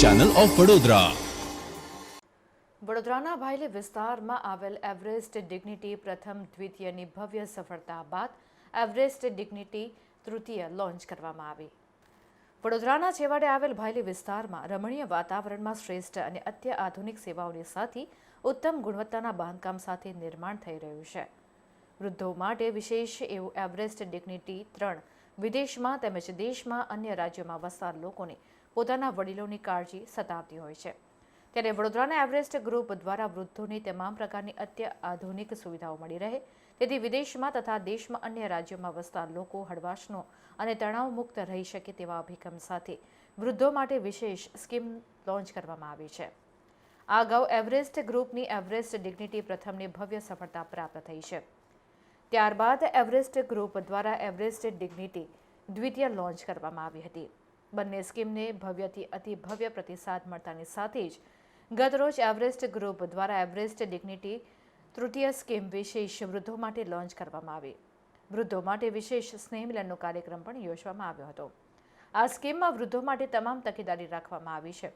Channel of Vadodara વડોદરાના ભાયલી વિસ્તારમાં આવેલ એવરેસ્ટ ડિગ્નિટી પ્રથમ દ્વિતીયની ભવ્ય સફળતા બાદ એવરેસ્ટ ડિગ્નિટી તૃતીય લોન્ચ કરવામાં આવી. વડોદરાના છેવાડે આવેલ ભાયલી વિસ્તારમાં રમણીય વાતાવરણમાં શ્રેષ્ઠ અને અત્યાધુનિક સેવાઓની સાથે ઉત્તમ ગુણવત્તાના બાંધકામ સાથે નિર્માણ થઈ રહ્યું છે. વૃદ્ધો માટે વિશેષ એવું એવરેસ્ટ ડિગ્નિટી ત્રણ વિદેશમાં તેમજ દેશમાં અન્ય રાજ્યોમાં વસતા લોકોને પોતાના વડીલોની કાળજી સતાવતી હોય છે. ત્યારે વડોદરાના એવરેસ્ટ ગ્રુપ દ્વારા વૃદ્ધોની તમામ પ્રકારની અત્યાધુનિક સુવિધાઓ મળી રહે. તેથી વિદેશમાં તથા દેશમાં અન્ય રાજ્યોમાં વસતા લોકો હળવાશનો અને તણાવ મુક્ત રહી શકે તેવા અભિગમ સાથે વૃદ્ધો માટે વિશેષ સ્કીમ લોન્ચ કરવામાં આવી છે. આ અગાઉ એવરેસ્ટ ગ્રુપની એવરેસ્ટ ડિગ્નિટી પ્રથમની ભવ્ય સફળતા પ્રાપ્ત થઈ છે. ત્યારબાદ એવરેસ્ટ ગ્રુપ દ્વારા એવરેસ્ટ ડિગ્નિટી દ્વિતીય લોન્ચ કરવામાં આવી હતી. બંને સ્કીમને ભવ્યથી અતિ ભવ્ય પ્રતિસાદ મળતાની સાથે જ ગતરોજ એવરેસ્ટ ગ્રુપ દ્વારા એવરેસ્ટ ડિગ્નિટી તૃતીય સ્કીમ વિશેષ વૃદ્ધો માટે લોન્ચ કરવામાં આવી. વૃદ્ધો માટે વિશેષ સ્નેહમિલનનો કાર્યક્રમ પણ યોજવામાં આવ્યો હતો. આ સ્કીમમાં વૃદ્ધો માટે તમામ તકેદારી રાખવામાં આવી છે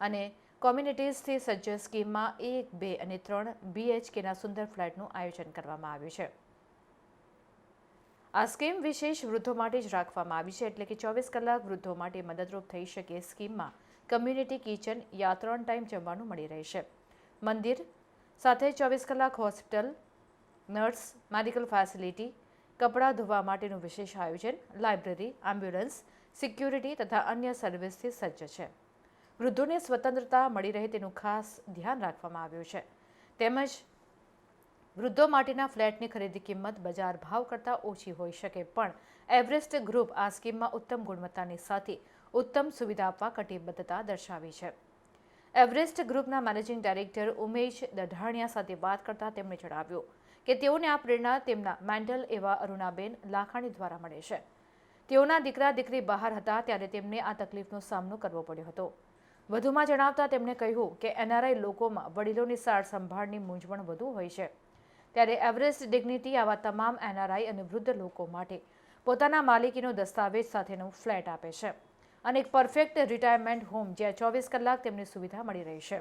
અને કોમ્યુનિટીઝથી સજ્જ સ્કીમમાં એક, બે અને ત્રણ બીએચકેના સુંદર ફ્લેટનું આયોજન કરવામાં આવ્યું છે. આ સ્કીમ વિશેષ વૃદ્ધો માટે જ રાખવામાં આવી છે એટલે કે ચોવીસ કલાક વૃદ્ધો માટે મદદરૂપ થઈ શકે સ્કીમમાં કમ્યુનિટી કિચન યા ત્રણ ટાઈમ જમવાનું મળી રહેશે. મંદિર, સાથે ચોવીસ કલાક હોસ્પિટલ, નર્સ, મેડિકલ ફેસિલિટી, કપડાં ધોવા માટેનું વિશેષ આયોજન, લાઇબ્રેરી, એમ્બ્યુલન્સ, સિક્યુરિટી તથા અન્ય સર્વિસથી સજ્જ છે. વૃદ્ધોને સ્વતંત્રતા મળી રહે તેનું ખાસ ધ્યાન રાખવામાં આવ્યું છે. તેમજ વૃદ્ધો માટેના ફ્લેટની ખરીદી કિંમત બજાર ભાવ કરતાં ઓછી હોઈ શકે, પણ એવરેસ્ટ ગ્રુપ આ સ્કીમમાં ઉત્તમ ગુણવત્તાની સાથે ઉત્તમ સુવિધા આપવા કટિબદ્ધતા દર્શાવી છે. એવરેસ્ટ ગ્રુપના મેનેજિંગ ડાયરેક્ટર ઉમેશ દઢાણિયા સાથે વાત કરતા તેમણે જણાવ્યું કે તેઓને આ પ્રેરણા તેમના મેન્ટલ એવા અરુણાબેન લાખાણી દ્વારા મળે છે. તેઓના દીકરા દીકરી બહાર હતા ત્યારે તેમને આ તકલીફનો સામનો કરવો પડ્યો હતો. વધુમાં જણાવતા તેમણે કહ્યું કે એનઆરઆઈ લોકોમાં વડીલોની સાર સંભાળની મૂંઝવણ વધુ હોય છે. ત્યારે એવરેસ્ટ ડિગ્નિટી આવા તમામ એનઆરઆઈ અને વૃદ્ધ લોકો માટે પોતાના માલિકીનો દસ્તાવેજ સાથેનું ફ્લેટ આપે છે અને એક પરફેક્ટ રિટાયરમેન્ટ હોમ જ્યાં ચોવીસ કલાક તેમને સુવિધા મળી રહી છે.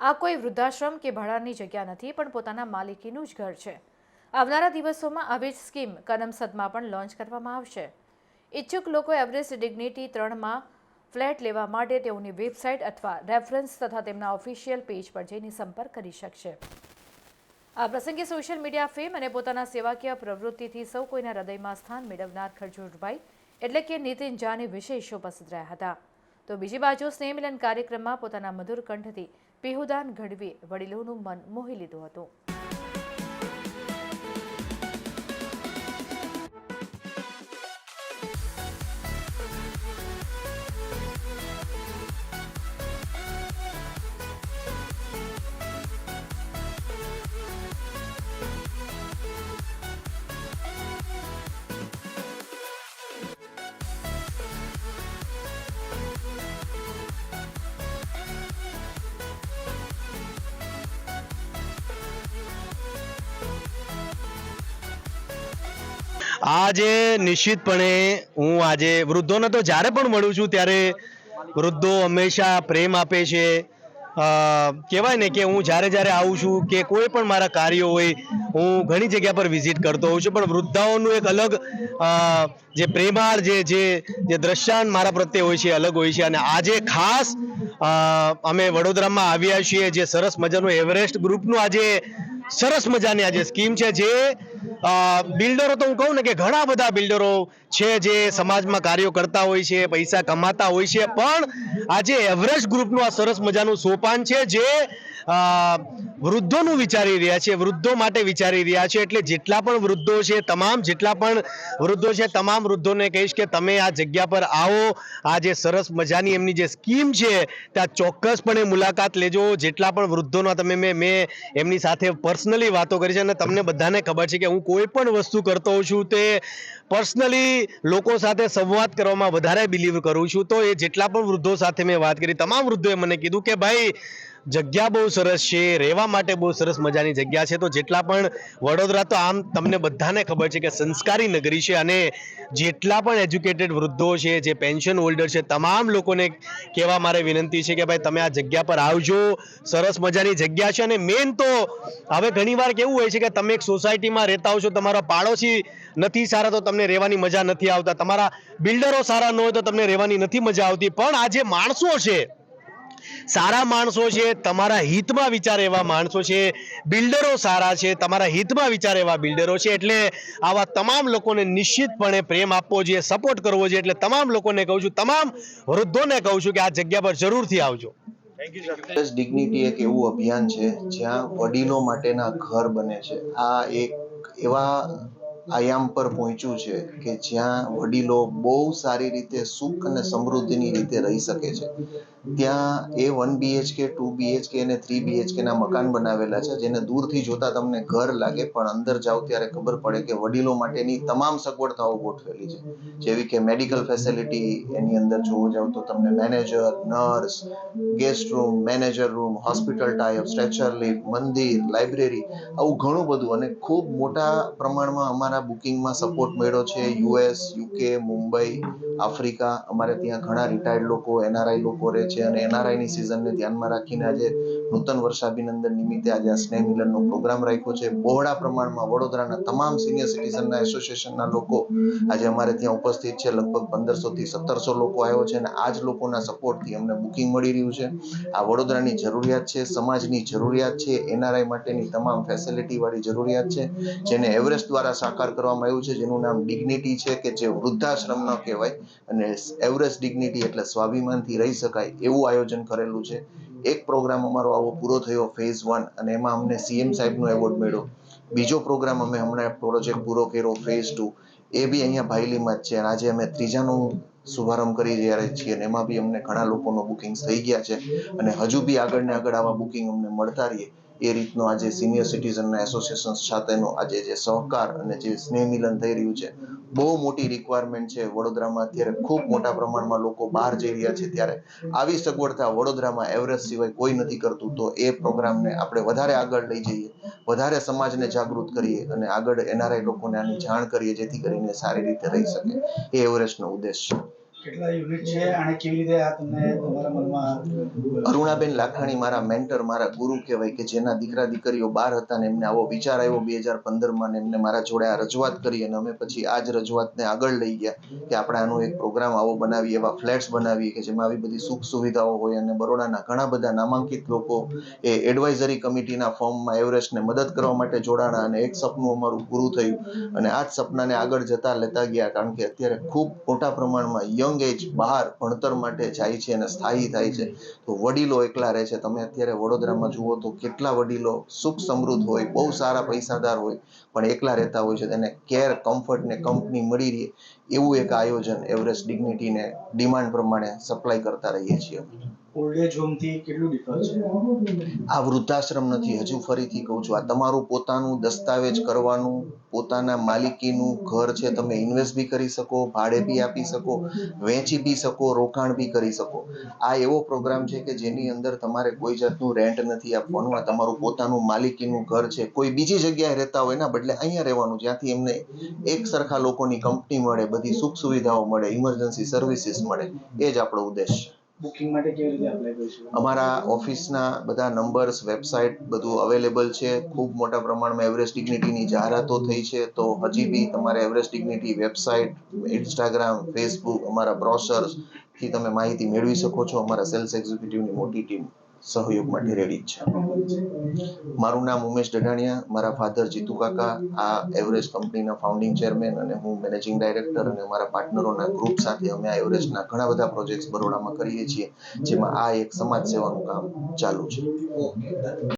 આ કોઈ વૃદ્ધાશ્રમ કે ભાડાની જગ્યા નથી, પણ પોતાના માલિકીનું જ ઘર છે. આવનારા દિવસોમાં આવી જ સ્કીમ કનમસદમાં પણ લોન્ચ કરવામાં આવશે. ઈચ્છુક લોકો એવરેસ્ટ ડિગ્નિટી ત્રણમાં ફ્લેટ લેવા માટે તેઓની વેબસાઇટ અથવા રેફરન્સ તથા તેમના ઓફિશિયલ પેજ પર જઈને સંપર્ક કરી શકશે. આ પ્રસંગે સોશિયલ મીડિયા ફેમ અને પોતાના સેવાકીય પ્રવૃત્તિથી સૌ કોઈના હૃદયમાં સ્થાન મેળવનાર ખરજોટભાઈ એટલે કે નીતિન જાની વિશેષ ઉપસ્થિત રહ્યા હતા. તો બીજી બાજુ સ્નેહમિલન કાર્યક્રમમાં પોતાના મધુર કંઠથી પીહુદાન ઘડવી વડીલોનું મન મોહી લીધું હતું. આજે નિશ્ચિતપણે હું આજે વૃદ્ધોને તો જ્યારે પણ મળું છું ત્યારે વૃદ્ધો હંમેશા પ્રેમ આપે છે. કહેવાય ને કે હું જ્યારે જ્યારે આવું છું કે કોઈ પણ મારા કાર્યો હોય, હું ઘણી જગ્યા પર વિઝિટ કરતો હોઉં છું, પણ વૃદ્ધાઓનું એક અલગ જે પ્રેમાળ જે જે જે દ્રશ્યાંત મારા પ્રત્યે હોય છે અલગ હોય છે. અને આજે ખાસ અમે વડોદરામાં આવ્યા છીએ, જે સરસ મજાનું એવરેસ્ટ ગ્રુપનું આજે સરસ મજાની આજે સ્કીમ છે, જે બિલ્ડરો તો હું કહું ને કે ઘણા બધા બિલ્ડરો છે જે સમાજમાં કાર્યો કરતા હોય છે, પૈસા કમાતા હોય છે, પણ આજે એવરેસ્ટ ગ્રુપનું આ સરસ મજાનું સોપાન છે જે વૃદ્ધોનું વિચારી રહ્યા છે, વૃદ્ધો માટે વિચારી રહ્યા છે, એટલે જેટલા પણ વૃદ્ધો છે, તમામ જેટલા પણ વૃદ્ધો છે, તમામ વૃદ્ધોને કહીશ કે તમે આ જગ્યા પર આવો, આ જે સરસ મજાની એમની જે સ્કીમ છે, ત્યાં ચોક્કસપણે મુલાકાત લેજો, જેટલા પણ વૃદ્ધોના તમે મેં મેં એમની સાથે પર્સનલી વાતો કરી છે અને તમને બધાને ખબર છે કે હું કોઈ પણ વસ્તુ કરતો હોઉં છું તે પર્સનલી લોકો સાથે સંવાદ કરવામાં વધારે બિલીવ કરું છું. તો એ જેટલા પણ વૃદ્ધો સાથે મેં વાત કરી, તમામ વૃદ્ધોએ મને કીધું કે ભાઈ જગ્યા બહુ સરસ છે, રહેવા માટે બહુ સરસ મજાની જગ્યા છે. તો જેટલા પણ વડોદરા તો આમ તમને બધાને ખબર છે કે સંસ્કારી નગરી છે અને જેટલા પણ એજ્યુકેટેડ વૃદ્ધો છે, જે પેન્શન હોલ્ડર છે, તમામ લોકોને કહેવા મારે વિનંતી છે કે ભાઈ તમે આ જગ્યા પર આવજો. સરસ મજાની જગ્યા છે અને મેન તો હવે ઘણીવાર કેવું હોય છે કે તમે એક સોસાયટીમાં રહેતા હો છો, તમારા પાડોશી નથી સારા તો તમને રહેવાની મજા નથી આવતા. તમારા બિલ્ડરો સારા ન હોય તો તમને રહેવાની નથી મજા આવતી. પણ આ જે માણસો છે સારા માણસો છે તમારા હિતમાં વિચાર એવા માણસો છે બિલ્ડરો સારા છે તમારા હિતમાં વિચાર એવા બિલ્ડરો છે એટલે આવા તમામ લોકોને નિશ્ચિતપણે પ્રેમ આપવો જોઈએ સપોર્ટ કરવો જોઈએ એટલે તમામ લોકોને કહું છું તમામ વૃદ્ધોને કહું છું કે આ જગ્યા પર જરૂરથી આવજો. ડિગ્નિટી એક એવું અભિયાન છે જ્યાં વડીલો માટેના ઘર બને છે. આ એક એવા આયામ પર પહોંચ્યું છે કે જ્યાં વડીલો બહુ સારી રીતે સુખ અને સમૃદ્ધિની રીતે રહી શકે છે. ત્યાં એ વન બીએચકે ટુ બીએચકે અને થ્રી બીએચકે ના મકાન બનાવેલા છે, જેને દૂરથી જોતા તમને ઘર લાગે, પણ અંદર જાઓ ત્યારે ખબર પડે કે વડીલો માટેની તમામ સગવડતાઓ ગોઠવેલી છે. જેવી કે મેડિકલ ફેસિલિટી એની અંદર જોવા જાવ તો તમને manager nurse guest room manager room hospital type stretcher lift મંદિર લાઇબ્રેરી આવું ઘણું બધું અને ખૂબ મોટા પ્રમાણમાં અમારા બુકિંગમાં સપોર્ટ મળ્યો છે યુએસ યુકે મુંબઈ આફ્રિકા, અમારે ત્યાં ઘણા રિટાયર્ડ લોકો એનઆરઆઈ લોકો રહે છે અને એનઆરઆઈ ની સિઝનને ધ્યાનમાં રાખીને આજે નૂતન વર્ષાભિનંદન નિમિત્તે આજે આ સ્નેહ મિલનનો પ્રોગ્રામ રાખ્યો છે. બહોળા પ્રમાણમાં વડોદરાના તમામ સિનિયર સિટીઝનના એસોસિએશનના લોકો આજે અમારે ત્યાં ઉપસ્થિત છે. લગભગ પંદરસો થી સત્તરસો લોકો આવ્યો છે અને આ જ લોકોના સપોર્ટથી અમને બુકિંગ મળી રહ્યું છે. આ વડોદરાની જરૂરિયાત છે, સમાજની જરૂરિયાત છે એનઆરઆઈ માટેની તમામ ફેસિલિટી વાળી જરૂરિયાત છે, જેને એવરેસ્ટ દ્વારા સાકાર કરવામાં આવ્યું છે, જેનું નામ ડિગ્નિટી છે, કે જે વૃદ્ધાશ્રમ ન કહેવાય. અને એવરેસ્ટ ડિગ્નિટી એટલે સ્વાભિમાનથી રહી શકાય એવું આયોજન કરેલું છે. એક પ્રોગ્રામ અમારો આવો પૂરો થયો ફેઝ વન અને એમાં અમને સીએમ સાહેબનો એવોર્ડ મળ્યો. બીજો પ્રોગ્રામ અમે હમણાં પ્રોજેક્ટ પૂરો કર્યો ફેઝ ટુ એ બી અહીંયા ભાઈલીમાં જ છે. અને આજે અમે ત્રીજાનો શુભારંભ કરી રહ્યા છીએ અને એમાં બી અમને ઘણા લોકોનો બુકિંગ થઈ ગયા છે. અને હજુ બી આગળ ને આગળ આવા બુકિંગ અમને મળતા રહીએ. એ રીતનો આજે સિનિયર સિટીઝનના એસોસિએશન સાથેનો આજે જે સહકાર અને જે સ્નેહ મિલન થઈ રહ્યું છે, બહુ મોટી રિક્વાયરમેન્ટ છે. વડોદરામાં અત્યારે ખૂબ મોટા પ્રમાણમાં લોકો બહાર જઈ રહ્યા છે ત્યારે. આવી સગવડતા વડોદરામાં એવરેસ્ટ સિવાય કોઈ નથી કરતું, તો એ પ્રોગ્રામને આપણે વધારે આગળ લઈ જઈએ, વધારે સમાજને જાગૃત કરીએ અને આગળ એનઆરઆઈ લોકોને આની જાણ કરીએ, જેથી કરીને સારી રીતે રહી શકે. એ એવરેસ્ટનો ઉદ્દેશ છે. કેટલા અરુણાબેન લાખાણી મારા મેન્ટર મારા ગુરુ કહેવાય કે જેના દીકરા દીકરીઓ બાર હતા ને એમને આવો વિચાર આવ્યો બે હજાર પંદરમાં ને એમને મારા જોડે આ રજૂઆત કરી અને અમે પછી આ જ રજૂઆતને આગળ લઈ ગયા કે આપણે આનો એક પ્રોગ્રામ આવો બનાવીએ, એવા ફ્લેટ્સ બનાવીએ કે જેમાં આવી બધી સુખ સુવિધાઓ હોય અને બરોડાના ઘણા બધા નામાંકિત લોકો એ એડવાઇઝરી કમિટીના ફોર્મમાં એવરેસ્ટને મદદ કરવા માટે જોડાણા અને એક સપનું અમારું પૂરું થયું. અને આ જ સપનાને આગળ જતા લેતા ગયા કારણ કે અત્યારે ખૂબ મોટા પ્રમાણમાં યંગ એજ બહાર ભણતર માટે જાય છે અને સ્થાયી થાય છે. તો વડીલો એકલા રહે છે. તમે અત્યારે વડોદરામાં જુઓ તો કેટલા વડીલો સુખ સમૃદ્ધ હોય, બહુ સારા પૈસાદાર હોય, પણ એકલા રહેતા હોય છે. તેને કેર કમ્ફર્ટ ને કંપની મળી રહે એવું એક આયોજન એવરેસ્ટ ડિગ્નિટીને ડિમાન્ડ પ્રમાણે સપ્લાય કરતા રહીએ છીએ. આ વૃદ્ધાશ્રમ નથી, હજુ ફરીથી કહું છું, આ તમારું પોતાનું દસ્તાવેજ કરવાનું, પોતાના માલિકીનું ઘર છે, તમે ઇન્વેસ્ટ બી કરી શકો, ભાડે બી આપી શકો, વેચી બી શકો, રોકાણ બી કરી શકો. આ એવો પ્રોગ્રામ છે કે જેની અંદર તમારે કોઈ જાતનું રેન્ટ નથી આપવાનું, આ તમારું પોતાનું માલિકીનું ઘર છે. કોઈ બીજી જગ્યાએ રહેતા હોય, એના બદલે અહીંયા રહેવાનું, જ્યાંથી એમને એક સરખા લોકોની કંપની મળે, બધી સુખ સુવિધાઓ મળે ઇમરજન્સી સર્વિસીસ મળે, એ જ આપણો ઉદ્દેશ છે. બુકિંગ માટે કેવી રીતે એપ્લાય કરીશું અમારા ઓફિસના બધા નંબર્સ વેબસાઇટ બધું અવેલેબલ છે. ખૂબ મોટા પ્રમાણમાં એવરેસ્ટ ડિગ્નિટીની જાહેરાતો થઈ છે. તો હજી બી તમારે Everest dignity website Instagram Facebook અમારા બ્રોશર્સથી તમે માહિતી મેળવી શકો છો. અમારા સેલ્સ એક્ઝિક્યુટિવની મોટી ટીમ સહયોગ માટે રેડી છે. મારું નામ ઉમેશ ડઢાણિયા, મારા ફાધર જીતુ કાકા, આ એવરેસ્ટ કંપનીના ફાઉન્ડિંગ ચેરમેન અને હું મેનેજિંગ ડાયરેક્ટર અને મારા પાર્ટનરોના ગ્રુપ સાથે અમે આ એવરેસ્ટના ઘણા બધા પ્રોજેક્ટ્સ બરોડામાં કરીએ છીએ, જેમાં આ એક સમાજ સેવાનું કામ ચાલુ છે.